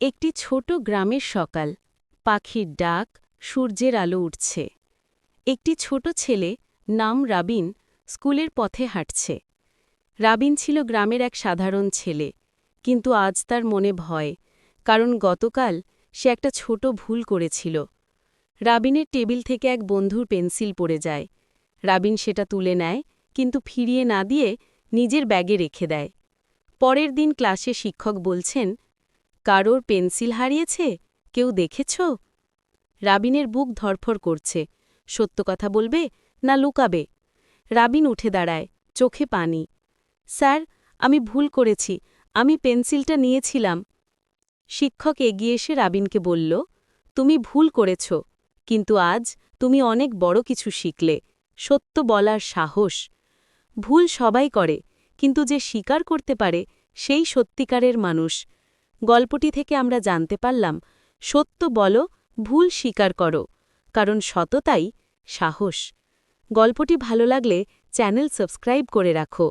একটি ছোট গ্রামের সকাল। পাখির ডাক সূর্যের আলো উঠছে। একটি ছোট ছেলে নাম রাবিন স্কুলের পথে হাঁটছে। রাবিন ছিল গ্রামের এক সাধারণ ছেলে, কিন্তু আজ তার মনে ভয়, কারণ গতকাল সে একটা ছোট ভুল করেছিল। রাবিনের টেবিল থেকে এক বন্ধুর পেন্সিল পড়ে যায়। রাবিন সেটা তুলে নেয়, কিন্তু ফিরিয়ে না দিয়ে নিজের ব্যাগে রেখে দেয়। পরের দিন ক্লাসে শিক্ষক বলছেন কারোর পেন্সিল হারিয়েছে? কেউ দেখেছ? রাবিনের বুক ধরফর করছে। সত্য কথা বলবে না লুকাবে? রাবিন উঠে দাঁড়ায়, চোখে পানি। স্যার, আমি ভুল করেছি। আমি পেন্সিলটা নিয়েছিলাম। শিক্ষক এগিয়ে এসে রাবিনকে বলল, তুমি ভুল করেছ, কিন্তু আজ তুমি অনেক বড় কিছু শিখলে। সত্য বলার সাহস। ভুল সবাই করে, কিন্তু যে স্বীকার করতে পারে, সেই সত্যিকারের মানুষ। গল্পটি থেকে আমরা জানতে পারলাম, সত্য বলো, ভুল স্বীকার করো, কারণ সততাই সাহস। গল্পটি ভালো লাগলে চ্যানেল সাবস্ক্রাইব করে রাখো।